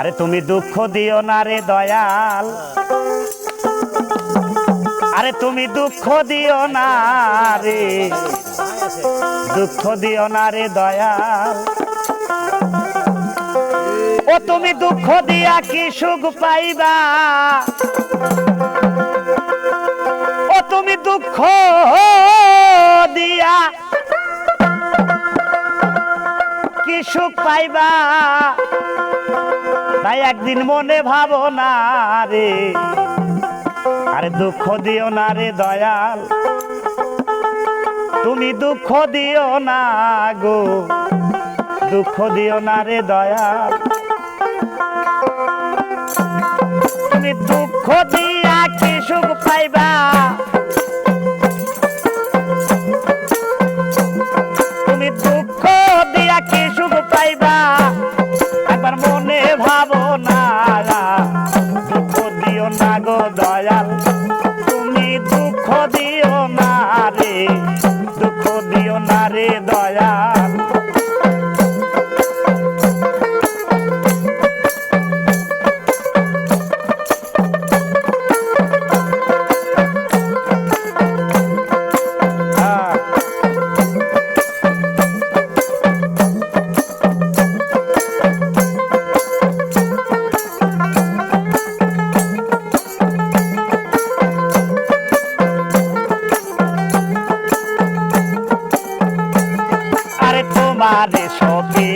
আরে তুমি দুঃখ দিও না রে দয়াল। আরে তুমি দুঃখ দিও না রে। দুঃখ দিও না রে দয়াল। ও তুমি দুঃখ দিয়া কি সুখ পাইবা? ও তুমি দুঃখ দিয়া কি সুখ পাইবা? তাই একদিন মনে ভাবো না রে। আরে দুঃখ দিও না রে দয়াল। তুমি দুঃখ দিও না গো। দুঃখ দিও না রে দয়াল। তুমি দুঃখ দিয়া কি সুখ পাইবা?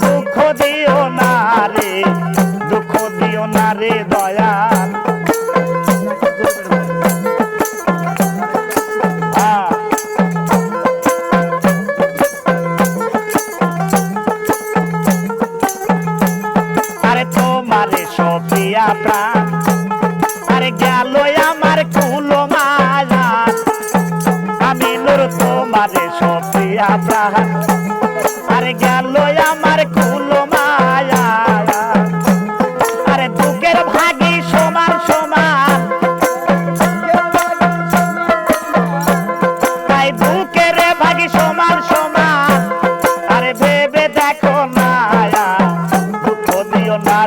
দুঃখ দিও না রে, দুঃখ দিও না রে আহ। আরে তোমারে সফিয়া প্রাণ, আরে গেল আমার কুলো মায়া আমি তোমারে প্রাণ।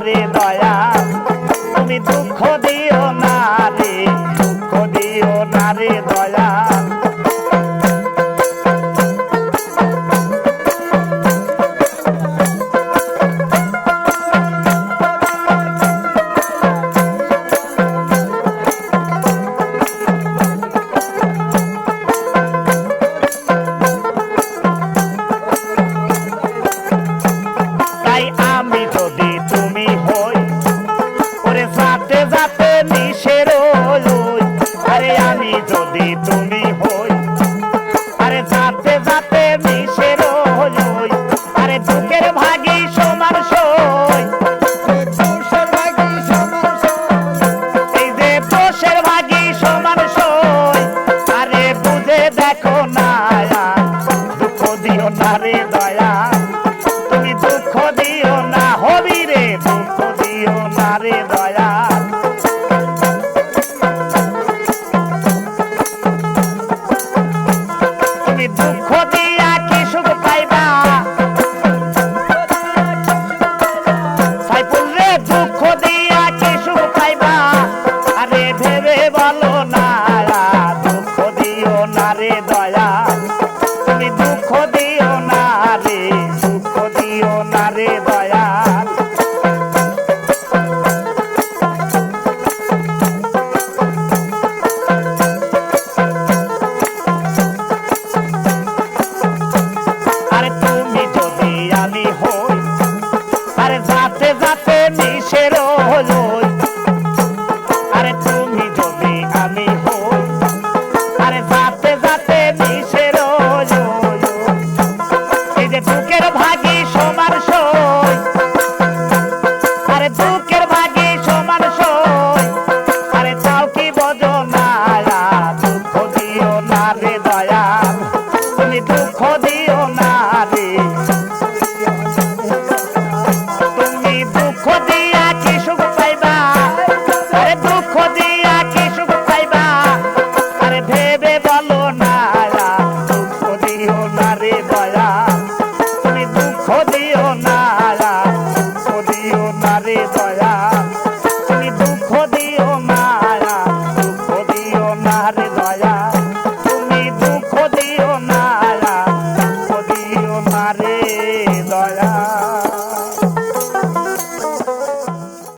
দিও বুকের ভাগি সমান সই। এই যে পোষের ভাগি সমান সই। আরে বুঝে দেখো না দুঃখ দিও না রে দয়া।